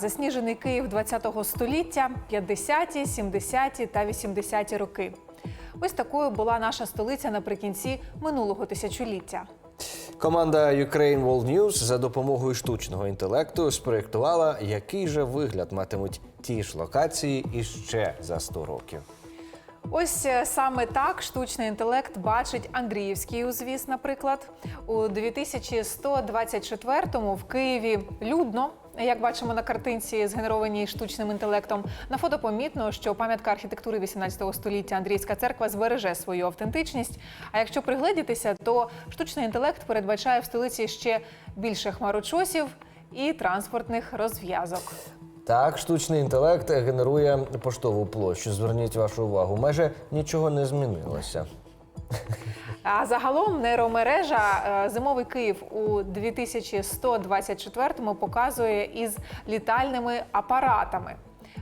Засніжений Київ ХХ століття, 50-ті, 70-ті та 80-ті роки. Ось такою була наша столиця наприкінці минулого тисячоліття. Команда Ukraine World News за допомогою штучного інтелекту спроєктувала, який же вигляд матимуть ті ж локації іще за 100 років. Ось е, саме так штучний інтелект бачить Андріївський узвіз, наприклад. У 2124-му в Києві людно. Як бачимо на картинці, згенерованій штучним інтелектом, на фото помітно, що пам'ятка архітектури 18 століття Андріївська церква збереже свою автентичність. А якщо пригледітися, то штучний інтелект передбачає в столиці ще більше хмарочосів і транспортних розв'язок. Так, штучний інтелект генерує поштову площу. Зверніть вашу увагу, майже нічого не змінилося. А загалом нейромережа е, зимовий Київ у 2124-му показує із літальними апаратами.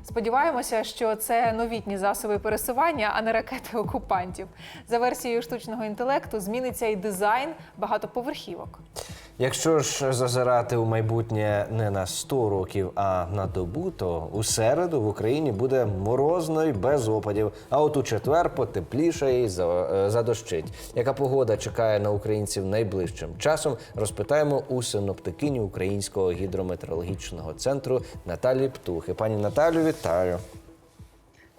Сподіваємося, що це новітні засоби пересування, а не ракети окупантів. За версією штучного інтелекту зміниться і дизайн багатоповерхівок. Якщо ж зазирати у майбутнє не на 100 років, а на добу, то у середу в Україні буде морозно й без опадів. А от у четвер потепліше і е, задощить. Яка погода чекає на українців найближчим часом? Розпитаємо у синоптикині Українського гідрометеорологічного центру Наталії Птухи. Пані Наталю, вітаю.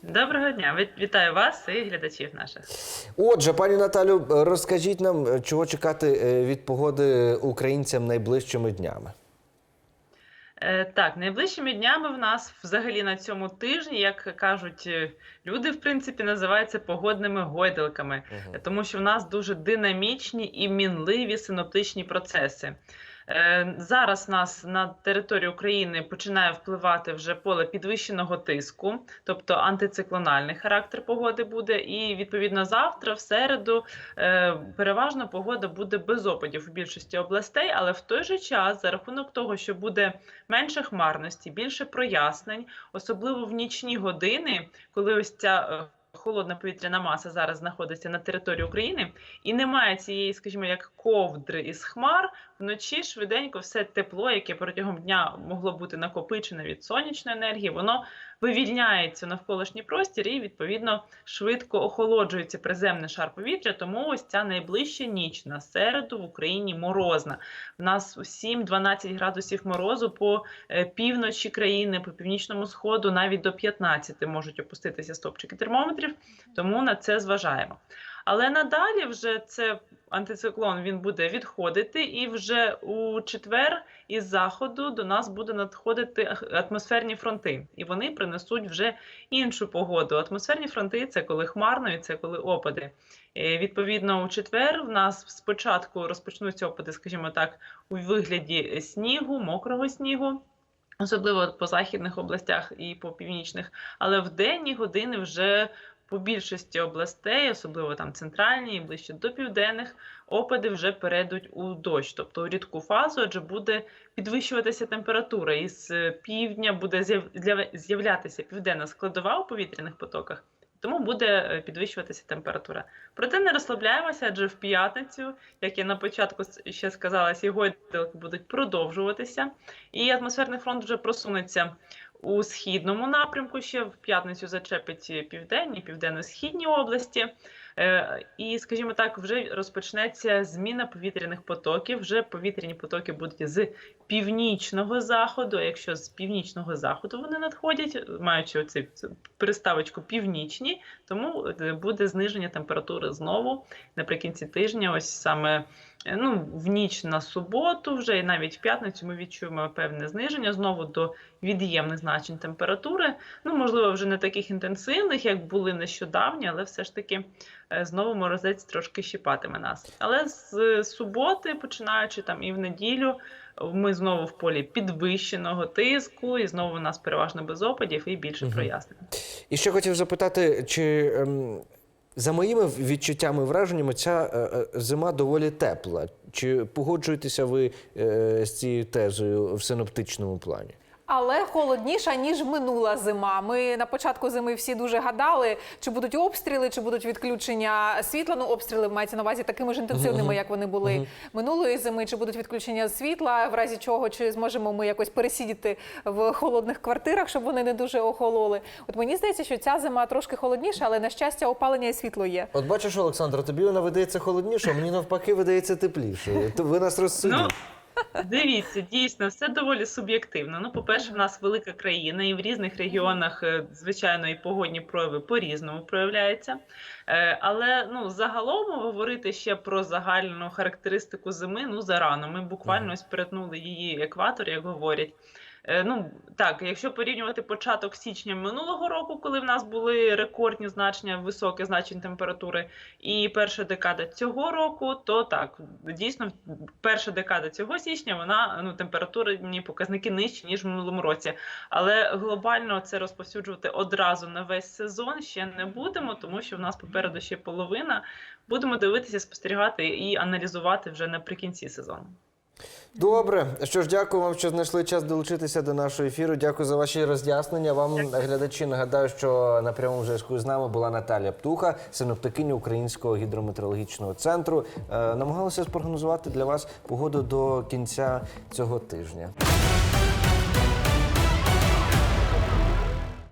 Доброго дня, Віт- вітаю вас і глядачів наших. Отже, пані Наталю, розкажіть нам, чого чекати е, від погоди українцям найближчими днями. Е, так, найближчими днями в нас взагалі на цьому тижні, як кажуть е, люди, в принципі, називаються погодними гойдалками, Мгм. тому що в нас дуже динамічні і мінливі синоптичні процеси. Е, Зараз нас на території України починає впливати вже поле підвищеного тиску, тобто антициклональний характер погоди буде. І відповідно завтра, в середу, е, переважно погода буде без опадів у більшості областей, але в той же час, за рахунок того, що буде менше хмарності, більше прояснень, особливо в нічні години, коли ось ця. Холодна повітряна маса зараз знаходиться на території України, і немає цієї, скажімо, як ковдри із хмар. Вночі швиденько все тепло, яке протягом дня могло бути накопичене від сонячної енергії, воно вивільняється навколишній простір і відповідно швидко охолоджується приземний шар повітря. Тому ось ця найближча ніч на середу в Україні морозна. В нас 7-12 градусів морозу по е, півночі країни, по північному сходу, навіть до 15 можуть опуститися стопчики термометрів. Тому на це зважаємо. Але надалі вже це антициклон він буде відходити, і вже у четвер із заходу до нас буде надходити атмосферні фронти, і вони принесуть вже іншу погоду. Атмосферні фронти це коли хмарно, і це коли опади. Е, Відповідно, у четвер в нас спочатку розпочнуться опади, скажімо так, у вигляді снігу, мокрого снігу. Особливо по західних областях і по північних, але в денні години вже по більшості областей, особливо там центральні і ближче до південних, опади вже перейдуть у дощ, тобто у рідку фазу, адже буде підвищуватися температура. Із е, півдня буде з'яв- з'яв- з'являтися південна складова у повітряних потоках. Тому буде е, підвищуватися температура. Проте не розслабляємося, адже в п'ятницю, як я на початку ще сказала, гойдалки будуть продовжуватися, і атмосферний фронт вже просунеться у східному напрямку. Ще в п'ятницю зачепить південні, південно-східні області. Е, І, скажімо так, вже розпочнеться зміна повітряних потоків. Вже повітряні потоки будуть з північного заходу. Якщо з північного заходу вони надходять, маючи оцю приставочку північні, тому е, буде зниження температури знову наприкінці тижня. Ось саме е, ну, в ніч на суботу, вже і навіть в п'ятницю ми відчуємо певне зниження знову до від'ємних значень температури. Ну, можливо, вже не таких інтенсивних, як були нещодавні, але все ж таки знову морозець трошки щіпатиме нас. Але з е, суботи, починаючи там і в неділю, ми знову в полі підвищеного тиску, і знову у нас переважно без опадів і більше Мгм. прояснень. І ще хотів запитати, чи ем, за моїми відчуттями і враженнями ця е, е, зима доволі тепла. Чи погоджуєтеся ви е, з цією тезою в синоптичному плані? Але холодніша ніж минула зима. Ми на початку зими всі дуже гадали, чи будуть обстріли, чи будуть відключення світла. Ну, обстріли мається на увазі такими ж інтенсивними, як вони були минулої зими. Чи будуть відключення світла, в разі чого чи зможемо ми якось пересидіти в холодних квартирах, щоб вони не дуже охололи. От мені здається, що ця зима трошки холодніша, але на щастя, опалення і світло є. От бачиш, Олександр, тобі вона видається холодніше, а мені навпаки видається тепліше. То ви нас розсудіть. Дивіться, дійсно, все доволі суб'єктивно. Ну, по-перше, в нас велика країна, і в різних регіонах, е, звичайно, і погодні прояви по-різному проявляються. Е, Але ну, загалом говорити ще про загальну характеристику зими ну зарано. Ми буквально ось перетнули її екватор, як говорять. Е, Ну так, якщо порівнювати початок січня минулого року, коли в нас були рекордні значення, високі значення температури, і перша декада цього року, то так дійсно перша декада цього січня вона ну температурні показники нижчі ніж в минулому році. Але глобально це розповсюджувати одразу на весь сезон ще не будемо, тому що в нас попереду ще половина. Будемо дивитися, спостерігати і аналізувати вже наприкінці сезону. Добре, що ж, дякую вам, що знайшли час долучитися до нашого ефіру. Дякую за ваші роз'яснення. Вам, глядачі, нагадаю, що на прямому зв'язку з нами була Наталя Птуха, синоптикиня Українського гідрометеорологічного центру. Е, намагалася спрогнозувати для вас погоду до кінця цього тижня.